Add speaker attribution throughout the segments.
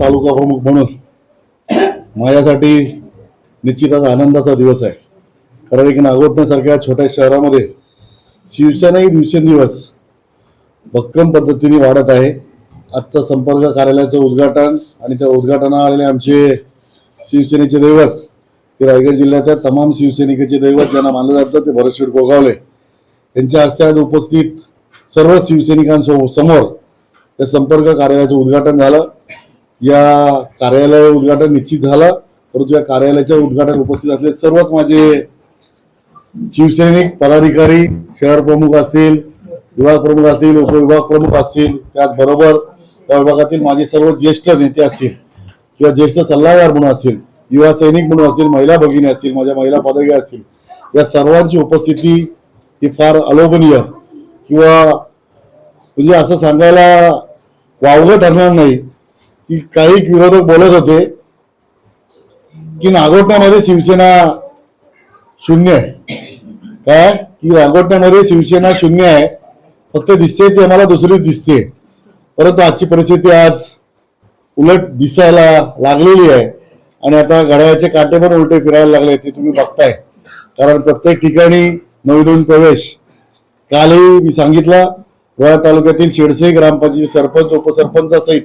Speaker 1: तालुका प्रमुख म्हणून माझ्यासाठी निश्चितच आनंदाचा दिवस आहे. कारण एक नागोटण्यासारख्या छोट्या शहरामध्ये शिवसेना ही दिवसेंदिवस भक्कम पद्धतीने वाढत आहे. आजचं संपर्क कार्यालयाचं उद्घाटन आणि त्या उद्घाटनाला आलेले आमचे शिवसेनेचे दैवत ते रायगड जिल्ह्यातल्या तमाम शिवसैनिकाचे दैवत ज्यांना मानलं जातं ते भरतशेठ गोगावले यांच्या हस्ते आज उपस्थित सर्व शिवसैनिकांसमोर समोर या संपर्क कार्यालयाचं उद्घाटन झालं. या कार्यालय उद्घाटन निश्चित झालं. परंतु या कार्यालयाच्या उद्घाटन उपस्थित असलेले सर्वच माझे शिवसैनिक पदाधिकारी शहर प्रमुख असतील विभाग प्रमुख असतील उपविभाग प्रमुख असतील त्याचबरोबर त्या विभागातील माझे सर्व ज्येष्ठ नेते असतील किंवा ज्येष्ठ सल्लागार म्हणून असतील युवा सैनिक म्हणून असतील महिला भगिनी असतील माझ्या महिला पदवी असतील या सर्वांची उपस्थिती ही फार अलोभनीय किंवा म्हणजे असं सांगायला वावगं ठरणार नाही. की काही विरोधक बोलत होते की नागोटण्यामध्ये शिवसेना शून्य आहे. काय? की नागोटण्यामध्ये शिवसेना शून्य आहे. फक्त दिसते ती आम्हाला दुसरीच दिसते. परंतु आजची परिस्थिती आज उलट दिसायला लागलेली आहे. आणि आता घड्याळाचे काटे पण उलटे फिरायला लागले ते तुम्ही बघताय. कारण प्रत्येक ठिकाणी नवीन प्रवेश. कालही मी सांगितलं रोहा तालुक्यातील शेडसे ग्रामपंचायत सरपंच उपसरपंचासहित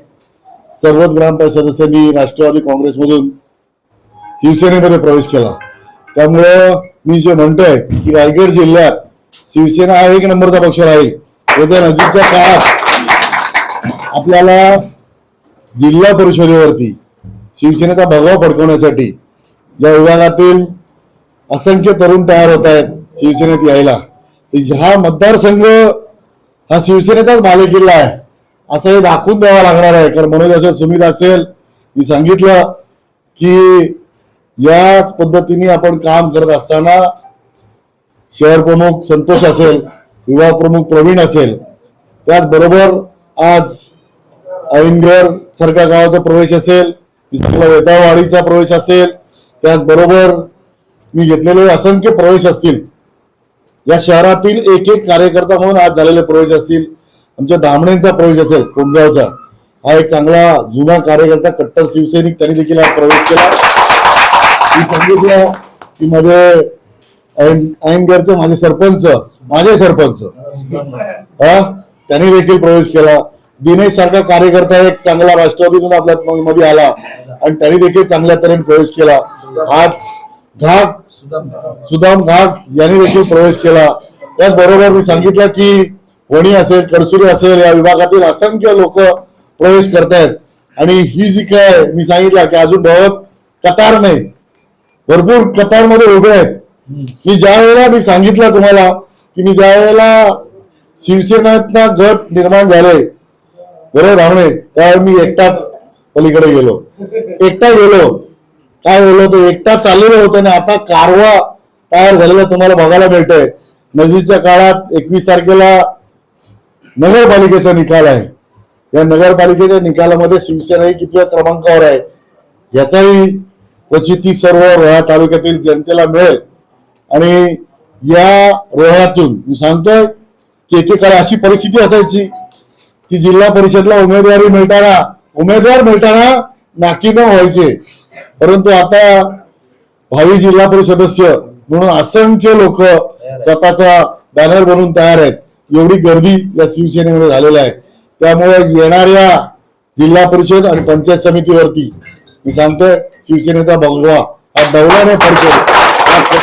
Speaker 1: सर्वच ग्रामपंचायत सदस्यांनी राष्ट्रवादी काँग्रेसमधून शिवसेनेमध्ये प्रवेश केला. त्यामुळं मी जे म्हणतोय की रायगड जिल्ह्यात शिवसेना हा एक नंबरचा पक्ष राहील. येत्या नजीकच्या काळात आपल्याला जिल्हा परिषदेवरती शिवसेनेचा भगवा फडकवण्यासाठी या विभागातील असंख्य तरुण तयार होत आहेत शिवसेनेत यायला. तर हा मतदारसंघ हा शिवसेनेचाच बालेकिल्ला आहे. असं हे दाखवून द्यावा लागणार आहे. कारण मनोज असेल सुमित असेल मी सांगितलं की याच पद्धतीने आपण काम करत असताना शहर प्रमुख संतोष असेल विभाग प्रमुख प्रवीण असेल त्याचबरोबर आज ऐनघर सारख्या गावाचा प्रवेश असेल वेतावाडीचा प्रवेश असेल त्याचबरोबर मी घेतलेले असंख्य प्रवेश असतील. या शहरातील एक एक कार्यकर्ता म्हणून आज झालेले प्रवेश असतील. आमच्या दामणेंचा प्रवेश असेल कोंडगावचा हा एक चांगला जुना कार्यकर्ता कट्टर शिवसैनिक त्यांनी देखील आज प्रवेश केला. मी सांगितलं की मध्ये ऐन- माझे सरपंच माझे सरपंच हा त्यांनी देखील प्रवेश केला. दिनेश सारखा कार्यकर्ता एक चांगला राष्ट्रवादीतून आपल्या मध्ये आला आणि त्यांनी देखील चांगल्या तऱ्हेने प्रवेश केला. आज घाग सुदाम घाग यांनी देखील प्रवेश केला. त्याचबरोबर मी सांगितलं की वणी असेल करसुरी असेल या विभागातील असंख्य लोक प्रवेश करतायत. आणि ही जी काय मी सांगितलं की अजून बहुत कतार नाही. भरपूर कतारमध्ये उभे आहेत. मी ज्या वेळेला मी सांगितलं तुम्हाला की मी ज्या वेळेला शिवसेनेतनं गट निर्माण झाले बरोबर राहणे त्यावेळी मी एकटाच पलीकडे गेलो. एकटा गेलो. काय बोललो तो एकटा चाललेलो होतो आणि आता कारवा तयार झालेला तुम्हाला बघायला मिळतंय. नजीकच्या काळात एकवीस तारखेला नगरपालिकेचा निकाल आहे. या नगरपालिकेच्या निकालामध्ये शिवसेना ही कितव्या क्रमांकावर आहे याचाही क्वचित सर्व रोहा तालुक्यातील जनतेला मिळेल. आणि या रोहातून मी सांगतोय की एकेकाळी अशी परिस्थिती असायची की जिल्हा परिषदला उमेदवारी मिळताना उमेदवार मिळताना नाकी न व्हायचे. परंतु आता भावी जिल्हा परिषद सदस्य म्हणून असंख्य लोक स्वतःचा बॅनर बनवून तयार आहेत. एवढी गर्दी या शिवसेनेमध्ये झालेली आहे. त्यामुळे येणाऱ्या जिल्हा परिषद आणि पंचायत समितीवरती मी सांगतोय शिवसेनेचा भगवा हा डवलाने फडकेल.